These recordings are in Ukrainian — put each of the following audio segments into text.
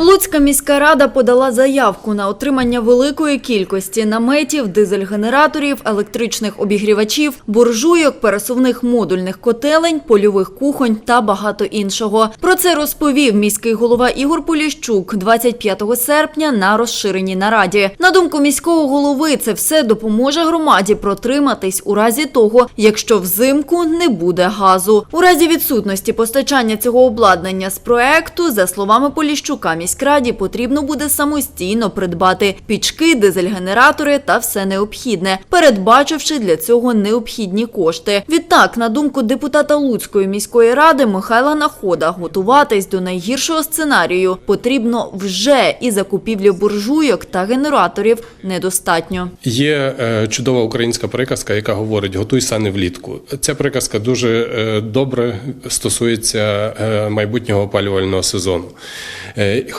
Луцька міська рада подала заявку на отримання великої кількості наметів, дизель-генераторів, електричних обігрівачів, буржуйок, пересувних модульних котелень, польових кухонь та багато іншого. Про це розповів міський голова Ігор Поліщук 25 серпня на розширеній нараді. На думку міського голови, це все допоможе громаді протриматись у разі того, якщо взимку не буде газу. У разі відсутності постачання цього обладнання з проекту, за словами Поліщука, міськраді потрібно буде самостійно придбати пічки, дизель-генератори та все необхідне, передбачивши для цього необхідні кошти. Відтак, на думку депутата Луцької міської ради Михайла Находа, готуватись до найгіршого сценарію потрібно вже і закупівлі буржуйок та генераторів недостатньо. Є е, чудова українська приказка, яка говорить готуй сани влітку. Ця приказка дуже е, добре стосується е, майбутнього опалювального сезону.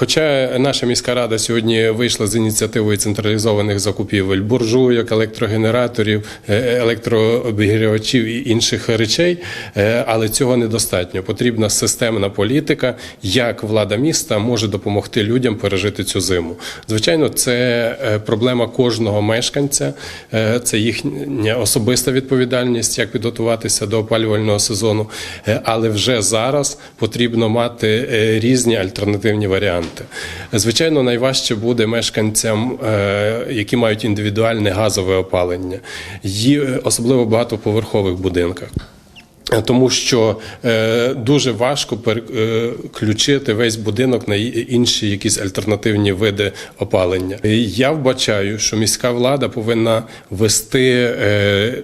Хоча наша міська рада сьогодні вийшла з ініціативою централізованих закупівель буржуйок, електрогенераторів, е, електрообігрівачів і інших речей, е, але цього недостатньо. Потрібна системна політика, як влада міста може допомогти людям пережити цю зиму. Звичайно, це е, проблема кожного мешканця, це їхня особиста відповідальність, як підготуватися до опалювального сезону. Але вже зараз потрібно мати різні альтернативні варіанти. Звичайно, найважче буде мешканцям, е, які мають індивідуальне газове опалення, Є е, особливо багатоповерхових будинках. Тому що е, дуже важко переключити весь будинок на інші якісь альтернативні види опалення. Я вбачаю, що міська влада повинна вести. Е,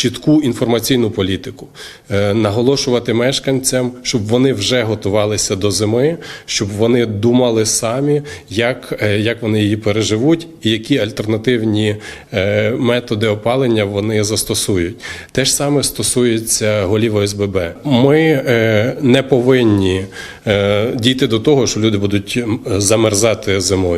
Чітку інформаційну політику, Е, наголошувати мешканцям, щоб вони вже готувалися до зими, щоб вони думали самі, як, е, як вони її переживуть, і які альтернативні е, методи опалення вони застосують. Те ж саме стосується голів ОСББ. Ми не повинні дійти до того, що люди будуть замерзати зимою.